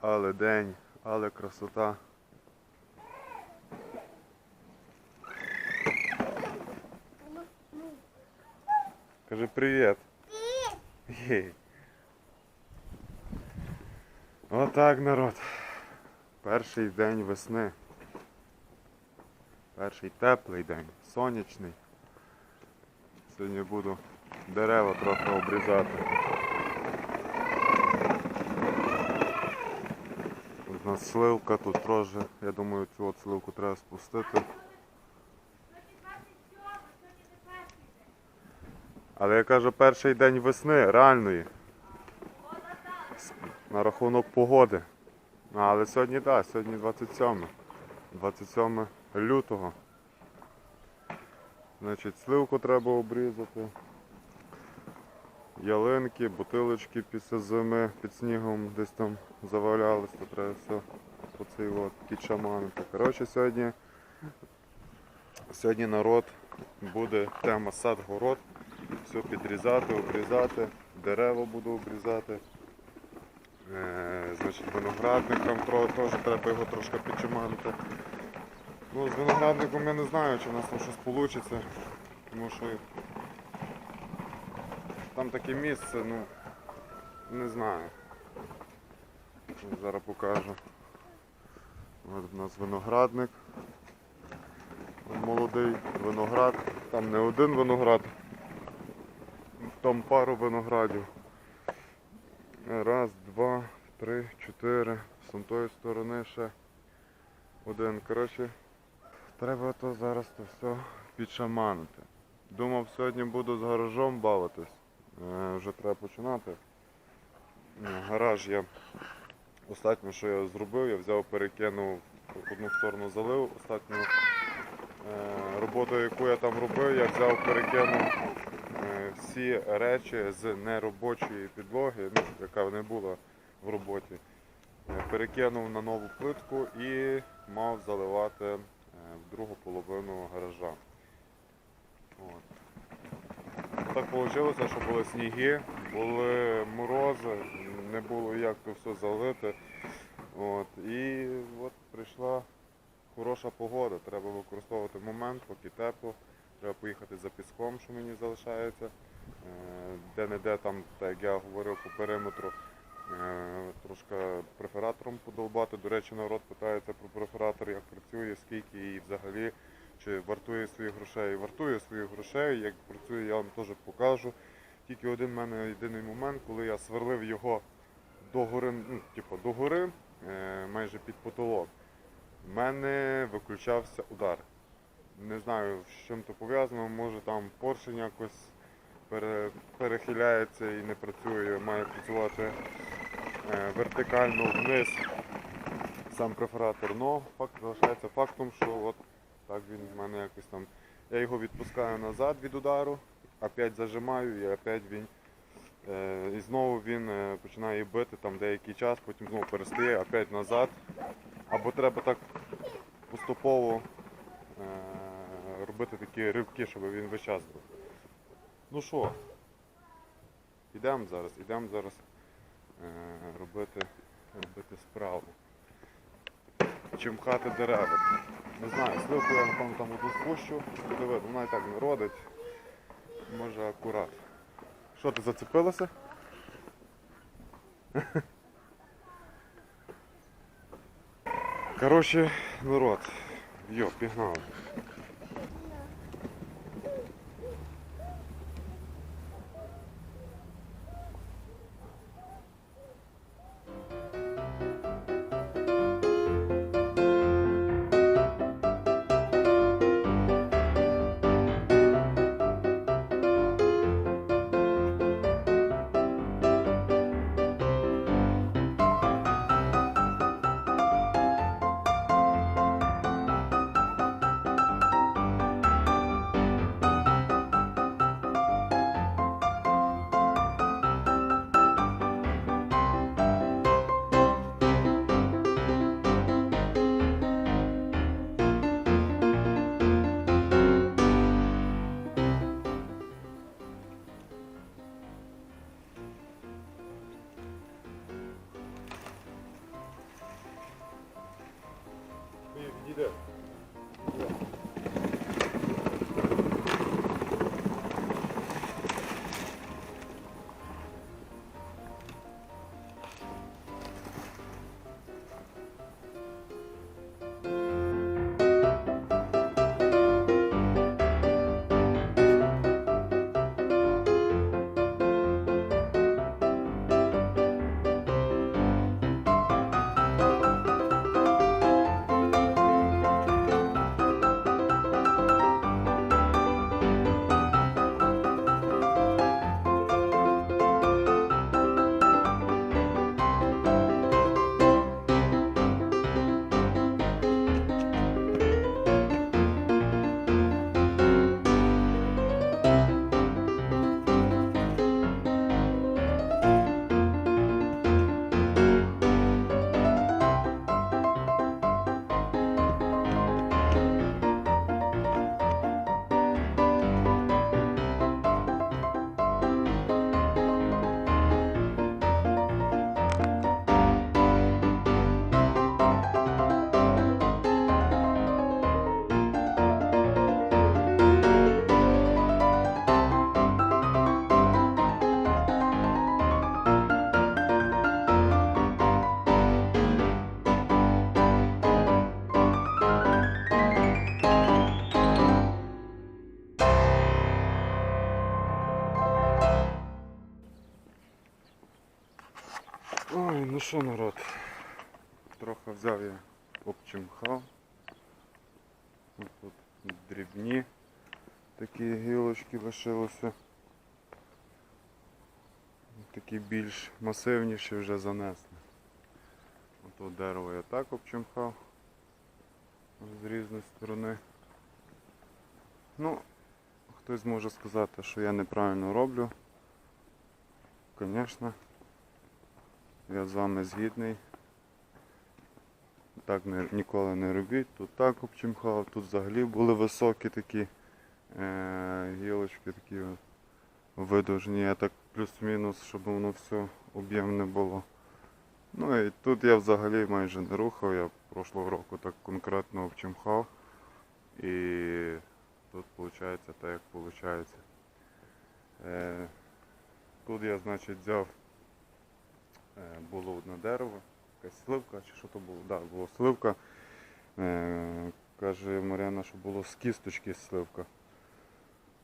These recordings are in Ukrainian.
Але день, але красота. Кажи привіт. Отак, народ. Перший день весни. Перший теплий день, сонячний. Сьогодні буду дерева трохи обрізати. У нас сливка тут теж, я думаю, цю от сливку треба спустити. Але я кажу, перший день весни, реальної. На рахунок погоди. А, але сьогодні так, сьогодні 27. 27 лютого. Значить, сливку треба обрізати. Ялинки, бутилочки після зими під снігом десь там завалялись, то треба все по цей от підшаманити. Коротше, сьогодні, сьогодні народ буде тема сад-город. Все підрізати, обрізати, дерева буду обрізати. Е, значить, виноградником теж треба його трошки підчиманити. Ну, з виноградником я не знаю, чи в нас там щось вийде, тому що там таке місце, ну не знаю. Зараз покажу. От у нас виноградник. Молодий виноград. Там не один виноград, там пару виноградів. Раз, два, три, чотири. З тої сторони ще один. Коротше, треба то зараз то все підшаманити. Думав, сьогодні буду з гаражом бавитись. Е, вже треба починати. Е, Гараж я останнє, що я зробив, я взяв, перекинув одну сторону залив. Останню е, роботу, яку я там робив, я взяв, перекинув всі речі з неробочої підлоги, ну, яка не була в роботі. Перекинув на нову плитку і мав заливати в другу половину гаража. От. Так вийшло, що були сніги, були морози, не було як то все залити. От. І от прийшла хороша погода. Треба використовувати момент, поки тепло. Треба поїхати за піском, що мені залишається. Е, Де-не-де там, так як я говорив, по периметру е, трошки префератором подолбати. До речі, народ питається про префератор, як працює, скільки і взагалі, чи вартує своїх грошей. Вартує своїх грошей, як працює, я вам теж покажу. Тільки один в мене єдиний момент, коли я сверлив його догори, ну, типу, догори, е, майже під потолок, в мене виключався удар. Не знаю, з чим то пов'язано, може там поршень якось пере, перехиляється і не працює, має працювати е, вертикально вниз сам префератор. Но факт залишається фактом, що от так він в мене якось там. Я його відпускаю назад від удару, опять зажимаю і опять він. Е, і знову він е, починає бити там деякий час, потім знову перестає, опять назад. Або треба так поступово е, робити такі ривки, щоб він весь час був. Ну що, йдемо зараз, йдемо зараз робити, робити справу. Чимхати дерева. Не знаю, сливку я напевно там одну спущу, вона і так не родить. Може акурат. Що ти зацепилася? Коротше, народ, йо, пігнали. 对 що народ, трохи взяв я обчимхав. Тут дрібні такі гілочки лишилися. Такі більш масивніші вже занесли. Ото дерево я так обчимхав з різної сторони. Ну, хтось може сказати, що я неправильно роблю. Звісно. Я з вами згідний. Так не, ніколи не робіть. Тут так обчимхав, тут взагалі були високі такі е, гілочки, такі от видовжені. Я так плюс-мінус, щоб воно все об'ємне було. Ну і тут я взагалі майже не рухав, я прошлого року так конкретно обчимхав. І тут виходить так, як виходить. Е, тут я, значить, взяв було одне дерево, якась сливка, чи що то було? Так, да, було сливка. Е, Каже Мар'яна, що було з кісточки сливка.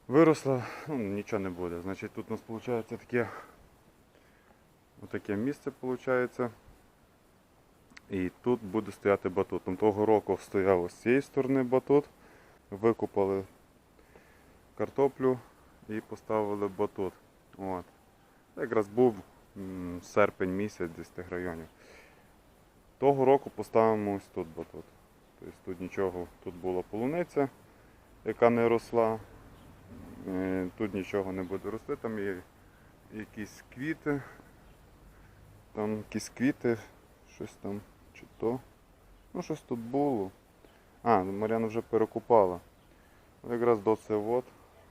Виросла, ну нічого не буде. Значить тут у нас виходить таке, отаке місце виходить. І тут буде стояти батут. Там того року стояв з цієї сторони батут. Викопали картоплю і поставили батут. От. Якраз був серпень місяць десь тих районів. Того року поставимо ось тут батут. Тобто тут нічого, тут була полуниця, яка не росла. Е, Тут нічого не буде рости, там є якісь квіти. Там якісь квіти, щось там, чи то. Ну щось тут було. А, Мар'яна вже перекупала. Якраз до це от,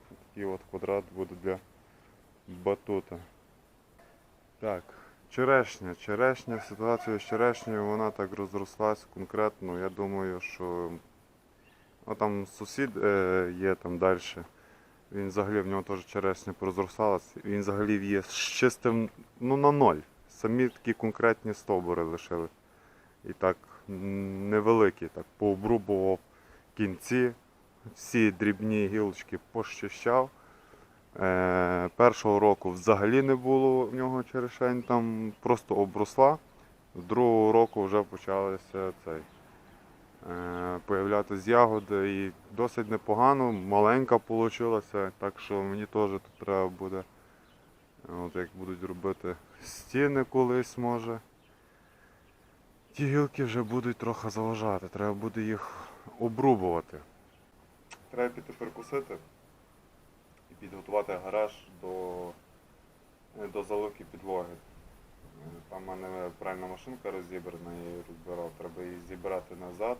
такий от квадрат буде для батута. Так, черешня. Черешня, ситуація з черешнею, вона так розрослась конкретно. Я думаю, що ну, там сусід е, є там далі. Він взагалі в нього теж черешня порозросталась. Він взагалі є з чистим, ну на ноль. Самі такі конкретні стовбури лишили. І так невеликі, так пообрубував кінці, всі дрібні гілочки пощищав. Е, першого року взагалі не було в нього черешень, там просто обросла. З другого року вже почалися цей, е, появлятися ягоди і досить непогано, маленька вийшла, так що мені теж тут треба буде, от як будуть робити стіни колись може. Ті гілки вже будуть трохи заважати, треба буде їх обрубувати. Треба піти перекусити підготувати гараж до, до заливки підлоги. Там в мене пральна машинка розібрана, я її розбирав, треба її зібрати назад.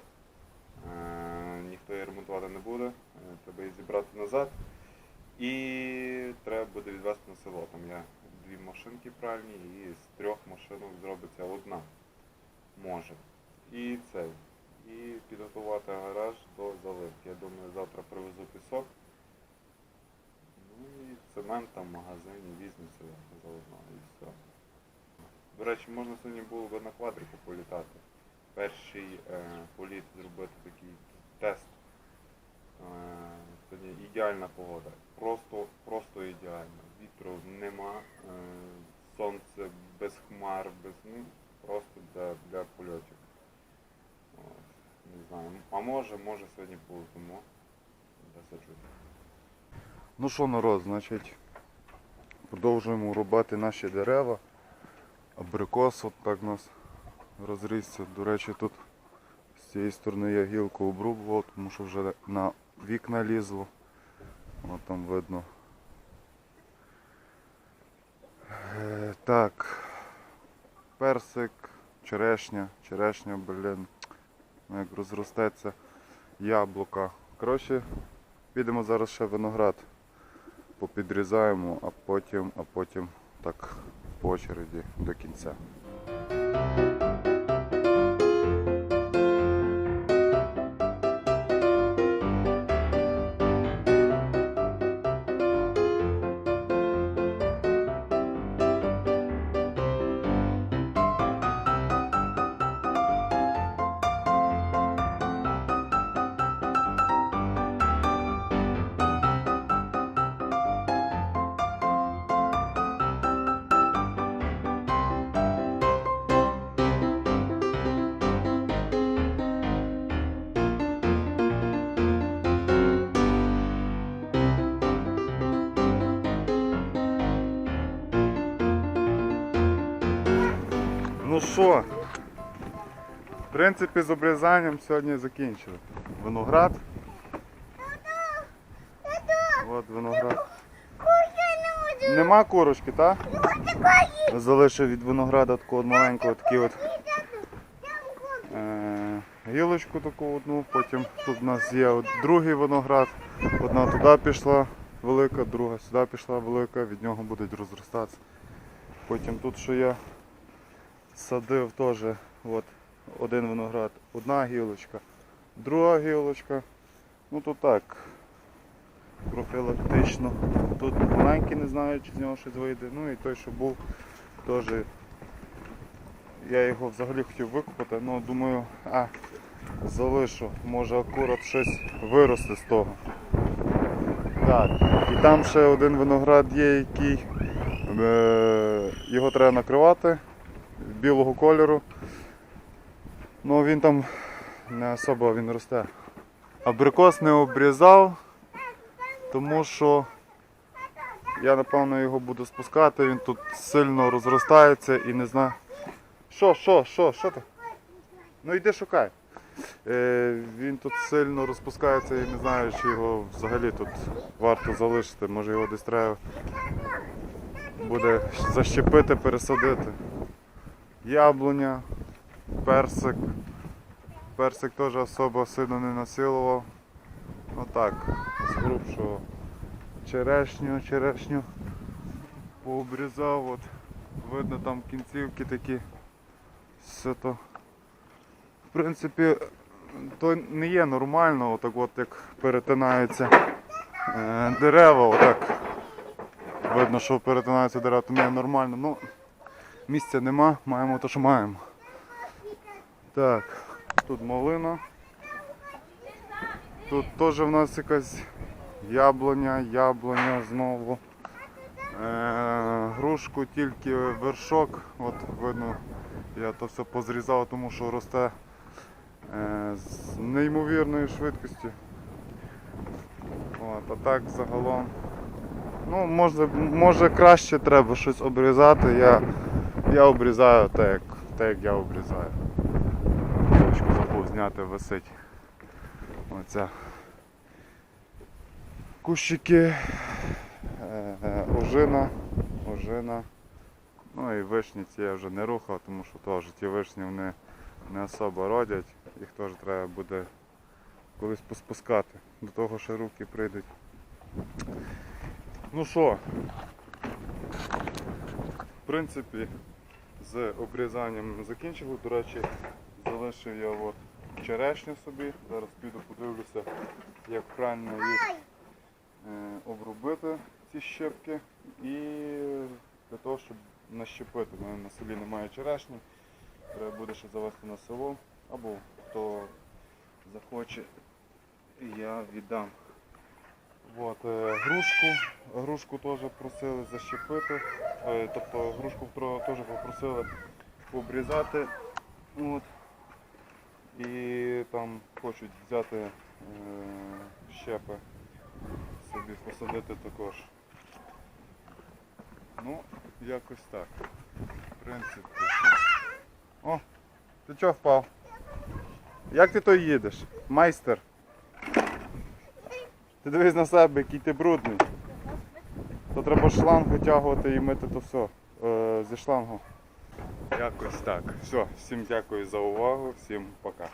Е, Ніхто її ремонтувати не буде, е, треба її зібрати назад. І треба буде відвезти на село. Там є дві машинки пральні і з трьох машинок зробиться одна. Може. І це. і підготувати гараж до заливки. Я думаю, завтра привезу пісок. Ну і цемент там в магазині візьметься заодно і все. До речі, можна сьогодні було би на квадрику політати. Перший е, політ зробити такий тест. Е, сьогодні ідеальна погода. Просто, просто ідеальна. Вітру нема, е, сонце без хмар, без, ну, просто для, для польотів. От, не знаю. А може, може сьогодні полетимо. Досаджу. Ну що, народ, значить, продовжуємо рубати наші дерева. Абрикос от так у нас розрісся. До речі, тут з цієї сторони я гілку обрубував, тому що вже на вікна лізло. От там видно. Е, так. Персик, черешня, черешня, блін. Ну, Як розростеться яблука. Коротше, підемо зараз ще виноград попідрізаємо, а потім, а потім так по очереді до кінця. Що, в принципі, з обрізанням сьогодні закінчили. Виноград. От виноград. Нема курочки, так? Залишив від винограда таку от маленьку такі от е, гілочку таку одну, потім тут у нас є от другий виноград. Одна туди пішла велика, друга сюди пішла велика, від нього будуть розростатися. Потім тут, що я садив теж от, один виноград, одна гілочка, друга гілочка. Ну тут так, профілактично. Тут маленький, не знаю, чи з нього щось вийде. Ну і той, що був, теж я його взагалі хотів викопати, але думаю, а, залишу, може акурат щось виросте з того. Так, і там ще один виноград є, який е, його треба накривати білого кольору. Ну він там не особо він росте. Абрикос не обрізав, тому що я напевно його буду спускати, він тут сильно розростається і не знаю. Що, що, що, що ти? Ну йди шукай. Е, він тут сильно розпускається і не знаю, чи його взагалі тут варто залишити. Може його десь треба буде защепити, пересадити. Яблуня, персик. Персик теж особо сильно не насилував. Отак, з грубшого. Черешню, черешню пообрізав. От. Видно там кінцівки такі. Все то. В принципі, то не є нормально, отак от як перетинаються е, дерева, отак. Видно, що перетинаються дерева, то не є нормально. Ну, місця нема, маємо те, що маємо. Так, тут малина. Тут теж в нас якась яблуня, яблуня знову. Е, грушку тільки вершок. От видно, я то все позрізав, тому що росте е, з неймовірною швидкістю. От, а так загалом. Ну, може, може краще треба щось обрізати. Я, я обрізаю так, як, так, як я обрізаю. Точку забув зняти, висить. Оця. Кущики, е, е, ожина, ожина. Ну і вишні ці я вже не рухав, тому що теж ті вишні вони не особо родять, їх теж треба буде колись поспускати. До того ще руки прийдуть. Ну що, в принципі, з обрізанням закінчив. До речі, залишив я от черешню собі. Зараз піду подивлюся, як правильно їх е, обробити, ці щепки. І для того, щоб нащепити. У мене на селі немає черешні. Треба буде ще завести на село. Або хто захоче, я віддам. От, е, грушку. Грушку теж просили защепити. Е, тобто грушку теж попросили обрізати. От. І там хочуть взяти е, щепи, собі посадити також. Ну, якось так. В принципі. О, ти чого впав? Як ти то їдеш? Майстер. Ти дивись на себе, який ти брудний. То треба шланг витягувати і мити то все е, зі шлангу. Якось так. Все, всім дякую за увагу, всім пока.